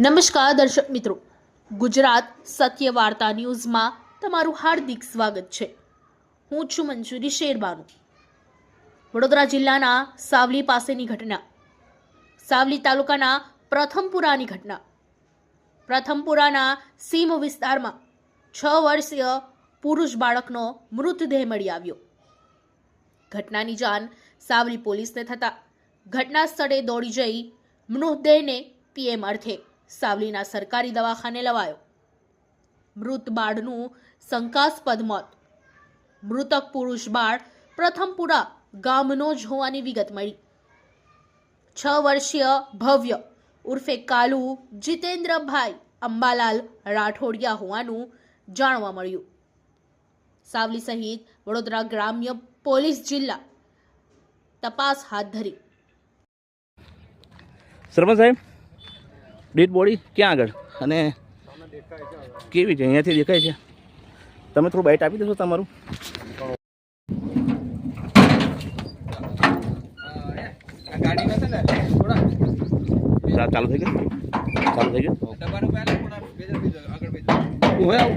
નમસ્કાર દર્શક મિત્રો. ગુજરાત સત્ય વાર્તા ન્યૂઝમાં તમારું હાર્દિક સ્વાગત છે. હું છું મંજુરી શેરબાનુ. વડોદરા જિલ્લાના સાવલી પાસેની ઘટના. સાવલી તાલુકાના પ્રથમપુરાની ઘટના. પ્રથમપુરાના સીમ વિસ્તારમાં છ વર્ષીય પુરુષ બાળકનો મૃતદેહ મળી આવ્યો. ઘટનાની જાણ સાવલી પોલીસને થતાં ઘટના સ્થળે દોડી જઈ મૃતદેહને પીએમ અર્થે સાવલીના સરકારી દવાખાને લવાયો. મૃત બાળનું શંકાસ્પદ મોત. મૃતક પુરુષ બાળ પ્રથમપુરા ગામનો જ હોવાની વિગત મળી. છ વર્ષીય ભવ્ય ઉર્ફે કાલુ જીતેન્દ્રભાઈ અંબાલાલ રાઠોડિયા હોવાનું જાણવા મળ્યું. સાવલી સહિત વડોદરા ગ્રામ્ય પોલીસ જિલ્લા તપાસ હાથ ધરી. સરપંચ સાહેબ ડેડ બોડી ક્યાં આગળ? અને કેવી છે? અહીંયાથી દેખાય છે? તમે થોડું બાઇટ આપી દેશો તમારું. ચાલુ થઈ ગયું? ચાલુ થઈ ગયું? ભરાવો